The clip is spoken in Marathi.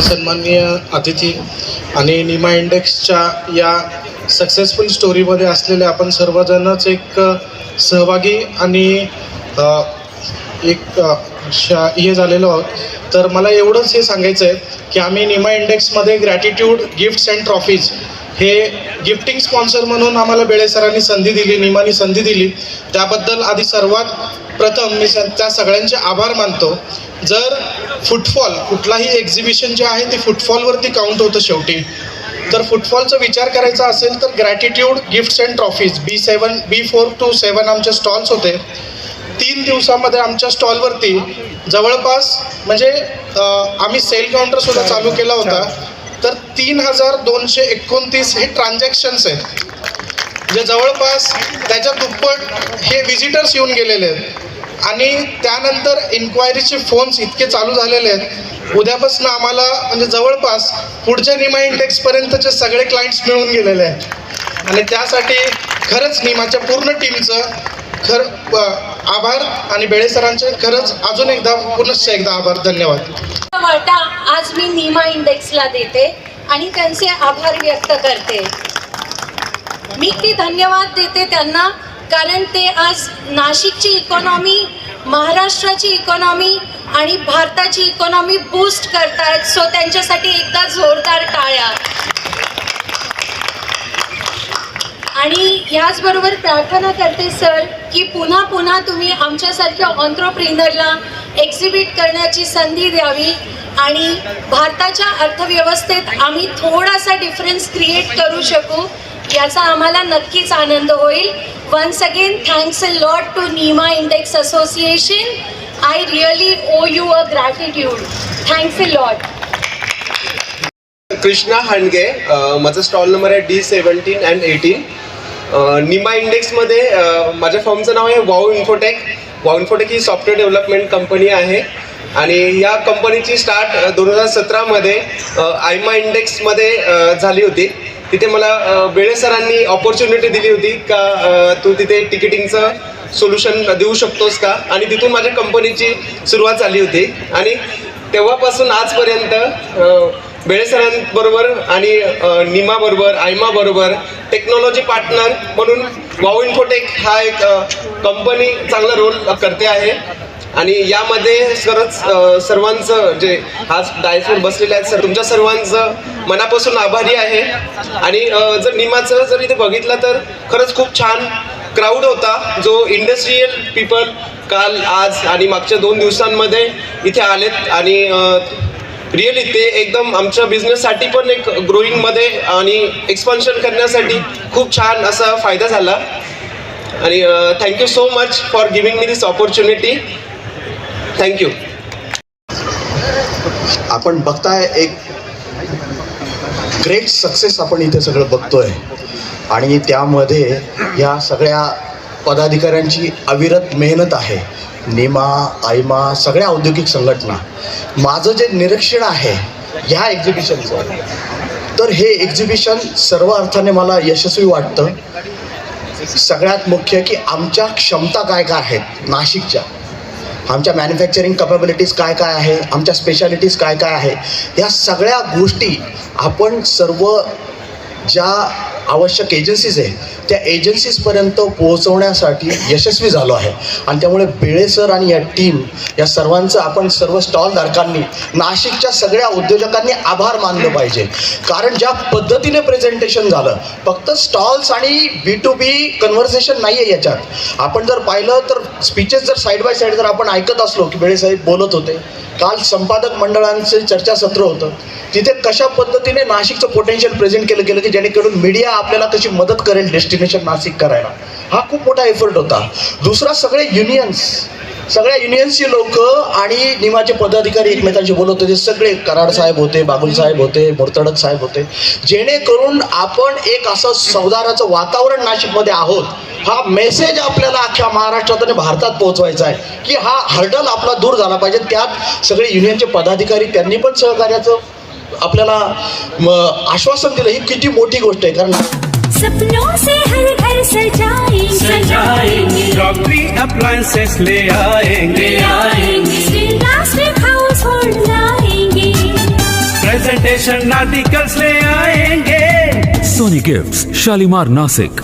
सन्माननीय अतिथी आणि निमा इंडेक्सच्या या सक्सेसफुल स्टोरीमध्ये असलेले आपण सर्वजणच एक सहभागी आणि एक शा हे झालेलो आहोत. तर मला एवढंच हे सांगायचं आहे की आम्ही निमा इंडेक्समध्ये ग्रॅटिट्यूड गिफ्ट्स अँड ट्रॉफीज हे गिफ्टिंग स्पॉन्सर म्हणून आम्हाला बेळे सरांनी संधी दिली निमानी संधी दिली. त्याबद्दल आधी सर्वात प्रथम मी त्या सगळ्यांचे आभार मानतो. जर फुटफॉल कुठलाही एक्झिबिशन जे आहे ते फुटफॉलवरती काउंट होतं शेवटी. तर फुटफॉलचा विचार करायचा असेल तर gratitude gifts and trophies B seven B four two seven आमचे स्टॉल्स होते. तीन दिवसामध्ये आमच्या स्टॉलवरती जवळपास म्हणजे आम्ही सेल काउंटरसुद्धा चालू केला होता. तर तीन हजार दोनशे एकोणतीस हे ट्रान्झॅक्शन्स आहेत. जे जवळपास त्याच्या दुप्पट हे व्हिजिटर्स येऊन गेलेले आहेत. आणि त्यानंतर इन्क्वायरीचे फोन्स इतके चालू झालेले आहेत. उद्यापासून आम्हाला म्हणजे जवळपास पुढच्या निमा इंडेक्सपर्यंतचे सगळे क्लायंट्स मिळून गेलेले आहेत. आणि त्यासाठी खरंच निमाच्या पूर्ण टीमचं खर आभार आणि बेळेसरांचे खरंच अजून एकदा पुनश्च एकदा आभार धन्यवाद. आज मी निमा इंडेक्सला देते आणि त्यांचे आभार व्यक्त करते. मी ती धन्यवाद देते त्यांना कारण ते आज नाशिकची इकॉनॉमी महाराष्ट्राची इकॉनॉमी आणि भारताची इकॉनॉमी बूस्ट करतायत. सो त्यांच्यासाठी एकदा जोरदार टाळ्या. आणि याचबरोबर प्रार्थना करते सर की पुन्हा पुन्हा तुम्ही आमच्यासारख्या ऑन्ट्रप्रिनरला एक्झिबिट करण्याची संधी द्यावी. आणि भारताच्या अर्थव्यवस्थेत आम्ही थोडासा डिफरन्स क्रिएट करू शकू. याचा आम्हाला नक्कीच आनंद होईल. Once again thanks a lot to NIMA index association I really owe you a gratitude thanks a lot Krishna Handge माझा माझं स्टॉल नंबर आहे D seventeen and eighteen NIMA इंडेक्समध्ये माझ्या फॉर्मचं नाव आहे वाऊ इन्फोटेक वाऊ इन्फोटेक ही सॉफ्टवेअर डेव्हलपमेंट कंपनी आहे. आणि या कंपनीची स्टार्ट uh, दोन हजार सतरामध्ये uh, आयमा इंडेक्समध्ये uh, झाली होती. तिथे मला बेळे सरांनी ऑपॉर्च्युनिटी दिली होती का तू तिथे तिकिटिंगचं सोल्युशन देऊ शकतोस का? आणि तिथून माझ्या कंपनीची सुरुवात झाली होती. आणि तेव्हापासून आजपर्यंत बेळे सरांबरोबर आणि निमाबरोबर आयमाबरोबर टेक्नॉलॉजी पार्टनर म्हणून वाऊ इन्फोटेक हा एक कंपनी चांगला रोल करते आहे. आणि यामध्ये खरंच सर्वांचं जे आज डायसवर बसलेले आहेत सर तुमच्या सर्वांचं मनापासून आभारी आहे. आणि जर निमाचं जर इथे बघितलं तर खरंच खूप छान क्राऊड होता जो इंडस्ट्रीयल पीपल काल आज आणि मागच्या दोन दिवसांमध्ये इथे आलेत. आणि रिअली ते एकदम आमच्या बिझनेससाठी पण एक ग्रोईंगमध्ये आणि एक्सपान्शन करण्यासाठी खूप छान असा फायदा झाला. आणि thank you so much for giving me this opportunity thank you आपण बघताय एक ग्रेट सक्सेस आपण इथे सगळं बघतोय. आणि त्यामध्ये या सगळ्या पदाधिकाऱ्यांची अविरत मेहनत आहे. निमा आयमा सगळ्या औद्योगिक संघटना. माझं जे निरीक्षण आहे ह्या एक्झिबिशनचं तर हे एक्झिबिशन सर्व अर्थाने मला यशस्वी वाटतं. सगळ्यात मुख्य की आमच्या क्षमता काय काय आहेत नाशिकच्या. आमच्या मॅन्युफॅक्चरिंग कपॅबिलिटीज काय काय आहे? आमच्या स्पेशालिटीज काय काय आहे? या सगळ्या गोष्टी आपण सर्व ज्या आवश्यक एजन्सीज आहेत त्या एजन्सीजपर्यंत पोहोचवण्यासाठी यशस्वी झालो आहे. आणि त्यामुळे बेळे सर आणि या टीम या सर्वांचं आपण सर्व स्टॉलधारकांनी नाशिकच्या सगळ्या उद्योजकांनी आभार मानलं पाहिजे. कारण ज्या पद्धतीने प्रेझेंटेशन झालं फक्त स्टॉल्स आणि बी टू बी कन्व्हर्सेशन नाही आहे याच्यात. आपण जर पाहिलं तर स्पीचेस जर साईड बाय साईड जर आपण ऐकत असलो की बेळे साहेब बोलत होते काल संपादक मंडळांचे चर्चासत्र होतं तिथे कशा पद्धतीने नाशिकचं पोटेन्शियल प्रेझेंट केलं गेलं की जेणेकरून मीडिया आपल्याला कशी मदत करेल डेस्टिनेशन नाशिक करायला. हा खूप मोठा एफर्ट होता. दुसरा सगळे युनियन्स सगळ्या युनियन्सची लोक आणि निमाचे पदाधिकारी एकमेकांशी बोलत होते. सगळे कराड साहेब होते बागुल साहेब होते मोरतडक साहेब होते. जेणेकरून आपण एक असं सौदाराचं वातावरण नाशिकमध्ये आहोत हा मेसेज आपल्याला अख्ख्या महाराष्ट्रात आणि भारतात पोहोचवायचा आहे की हा हर्डल आपला दूर झाला पाहिजे. त्यात सगळे युनियनचे पदाधिकारी त्यांनी पण सहकार्याचं आपल्याला म, आश्वासन दिलं. ही किती मोठी गोष्ट आहे कारण सपनों से हर घर सजाएंगे। सजाएंगे। क्रॉकरी अप्लायंसेस ले आएंगे। आएंगे। हाउस होल्ड लाएंगे। प्रेजेंटेशन आर्टिकल्स ले आएंगे। Sony gifts Shalimar Nashik